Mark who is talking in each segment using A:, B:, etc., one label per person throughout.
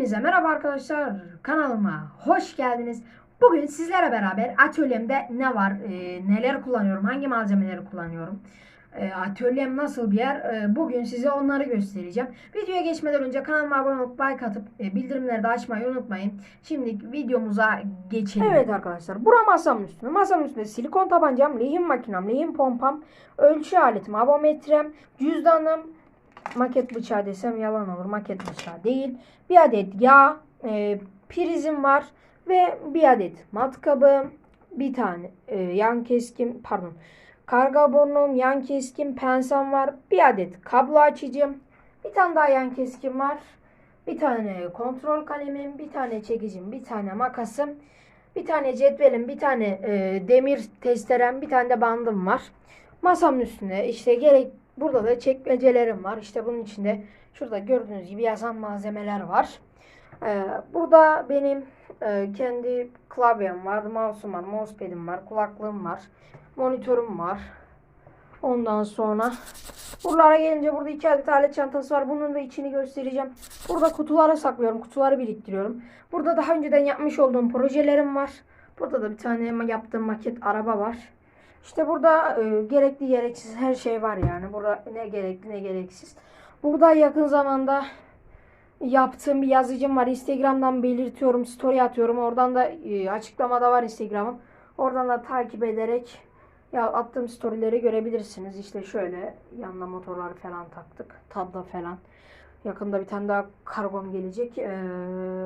A: Hepinize merhaba arkadaşlar. Kanalıma hoş geldiniz. Bugün sizlere beraber atölyemde ne var, e, neler kullanıyorum, hangi malzemeleri kullanıyorum, e, atölyem nasıl bir yer, e, bugün size onları göstereceğim. Videoya geçmeden önce kanalıma abone olup like atıp e, bildirimleri de açmayı unutmayın. Şimdi videomuza geçelim. Evet arkadaşlar, bura masamın üstünde. Masamın üstünde silikon tabancam, lehim makinem, lehim pompam, ölçü aletim, abometrem, cüzdanım, maket bıçağı desem yalan olur. Maket bıçağı değil. Bir adet yağ, e, prizim var ve bir adet matkabım, bir tane e, yan keskin, pardon, karga burnum, yan keskin, pensem var, bir adet kablo açıcım, bir tane daha yan keskin var, bir tane kontrol kalemim, bir tane çekicim, bir tane makasım, bir tane cetvelim, bir tane e, demir testerem, bir tane de bandım var. Masamın üstünde işte gerek burada da çekmecelerim var. İşte bunun içinde şurada gördüğünüz gibi yazan malzemeler var. Ee, burada benim e, kendi klavyem var, mouse'um var, mousepad'im var, kulaklığım var, monitörüm var. Ondan sonra buralara gelince burada iki adet alet çantası var. Bunun da içini göstereceğim. Burada kutulara saklıyorum. Kutuları biriktiriyorum. Burada daha önceden yapmış olduğum projelerim var. Burada da bir tane yaptığım maket araba var. İşte burada e, gerekli gereksiz her şey var yani. Burada ne gerekli ne gereksiz. Burada yakın zamanda yaptığım bir yazıcım var. Instagram'dan belirtiyorum, story atıyorum. Oradan da e, açıklamada var Instagram'ım. Oradan da takip ederek ya attığım storyleri görebilirsiniz. İşte şöyle yanına motorlar falan taktık. Tabla falan. Yakında bir tane daha kargom gelecek. Ee,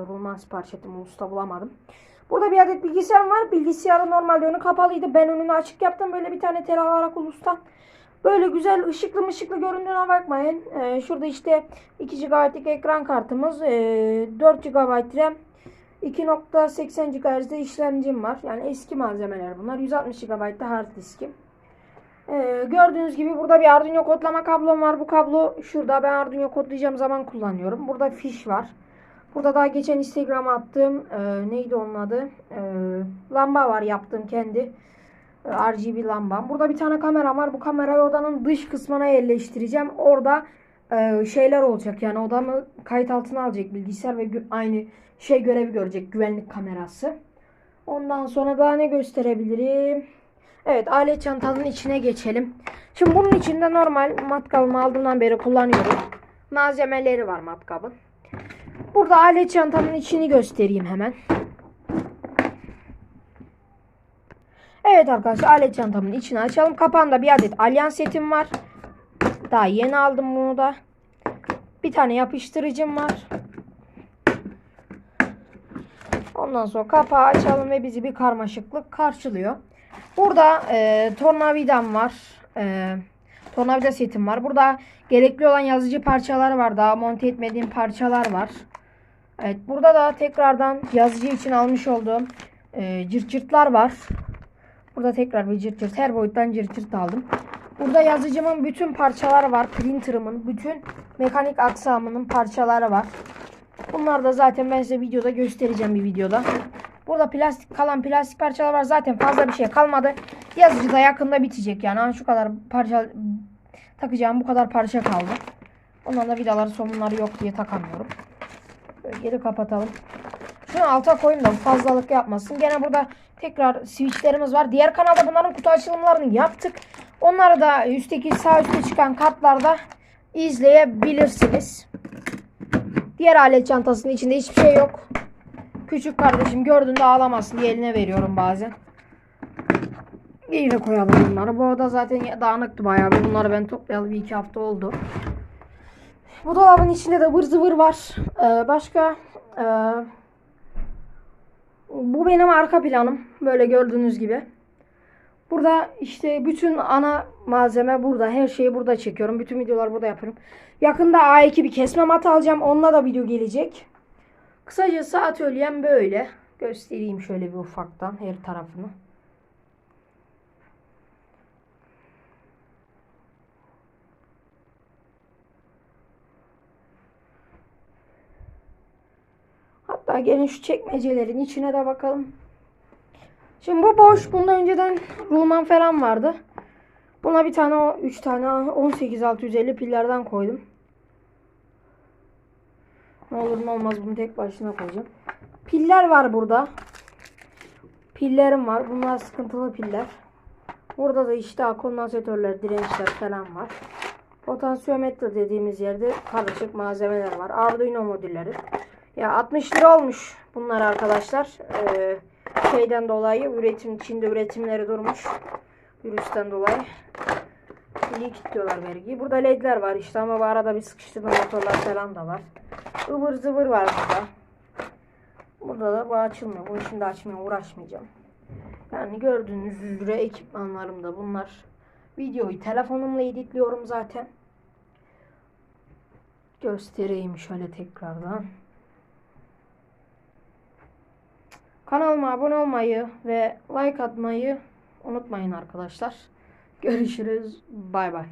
A: rulman sipariş ettim. Usta bulamadım. Burada bir adet bilgisayarım var. Bilgisayarı normalde önü kapalıydı. Ben önünü açık yaptım. Böyle bir tane Terra Ulus'tan. Böyle güzel ışıklı mışıklı göründüğüne bakmayın. Ee, şurada işte 2 GB'lik ekran kartımız. Ee, 4 GB RAM. 2.80 GHz'de işlemcim var. Yani eski malzemeler bunlar. 160 GB da hard diskim. Ee, gördüğünüz gibi burada bir Arduino kodlama kablom var. Bu kablo şurada. Ben Arduino kodlayacağım zaman kullanıyorum. Burada fiş var. Burada daha geçen Instagram'a attığım e, neydi onun adı? E, lamba var yaptığım kendi. E, RGB lambam. Burada bir tane kamera var. Bu kamerayı odanın dış kısmına yerleştireceğim. Orada e, şeyler olacak. Yani odamı kayıt altına alacak bilgisayar ve aynı şey görevi görecek. Güvenlik kamerası. Ondan sonra daha ne gösterebilirim? Evet alet çantanın içine geçelim. Şimdi bunun içinde normal matkabımı aldığımdan beri kullanıyorum. Malzemeleri var matkabın. Burada alet çantamın içini göstereyim hemen. Evet arkadaşlar alet çantamın içini açalım. Kapağında bir adet alyan setim var. Daha yeni aldım bunu da. Bir tane yapıştırıcım var. Ondan sonra kapağı açalım ve bizi bir karmaşıklık karşılıyor. Burada e, tornavidam var. E, tornavida setim var. Burada gerekli olan yazıcı parçaları var. Daha monte etmediğim parçalar var. Evet burada da tekrardan yazıcı için almış olduğum e, cırt cırtlar var. Burada tekrar bir cırt cırt her boyuttan cırt cırt aldım. Burada yazıcımın bütün parçaları var. Printer'ımın bütün mekanik aksamının parçaları var. Bunlar da zaten ben size videoda göstereceğim bir videoda. Burada plastik kalan plastik parçalar var. Zaten fazla bir şey kalmadı. Yazıcı da yakında bitecek yani. Şu kadar parça takacağım bu kadar parça kaldı. Ondan da vidaları somunları yok diye takamıyorum. Böyle geri kapatalım. Şunu alta koyayım da fazlalık yapmasın. Gene burada tekrar switchlerimiz var. Diğer kanalda bunların kutu açılımlarını yaptık. Onları da üstteki sağ üstte çıkan kartlarda izleyebilirsiniz. Diğer alet çantasının içinde hiçbir şey yok. Küçük kardeşim gördüğünde ağlamasın diye eline veriyorum bazen. Yine koyalım bunları. Bu oda zaten dağınıktı bayağı. Bunları ben toplayalı bir iki hafta oldu. Bu dolabın içinde de vır zıvır var. Ee, başka e, bu benim arka planım. Böyle gördüğünüz gibi. Burada işte bütün ana malzeme burada. Her şeyi burada çekiyorum. Bütün videolar burada yapıyorum. Yakında A2 bir kesme mat alacağım. Onunla da video gelecek. Kısacası atölyem böyle. Göstereyim şöyle bir ufaktan her tarafını. Hatta gelin şu çekmecelerin içine de bakalım. Şimdi bu boş. Bunda önceden rulman falan vardı. Buna bir tane o 3 tane 18650 pillerden koydum. Ne olur ne olmaz bunu tek başına koyacağım. Piller var burada. Pillerim var. Bunlar sıkıntılı piller. Burada da işte kondansatörler, dirençler falan var. Potansiyometre dediğimiz yerde karışık malzemeler var. Arduino modülleri. Ya 60 lira olmuş bunlar arkadaşlar. Ee, şeyden dolayı üretim Çin'de üretimleri durmuş. Virüsten dolayı. İyi kilitliyorlar vergiyi. Burada ledler var işte ama bu arada bir sıkıştırma motorlar falan da var. Ivır zıvır var burada. Burada da bu açılmıyor. Bunu şimdi açmaya uğraşmayacağım. Yani gördüğünüz üzere ekipmanlarım da bunlar. Videoyu telefonumla editliyorum zaten. Göstereyim şöyle tekrardan. Kanalıma abone olmayı ve like atmayı unutmayın arkadaşlar. Görüşürüz. Bay bay.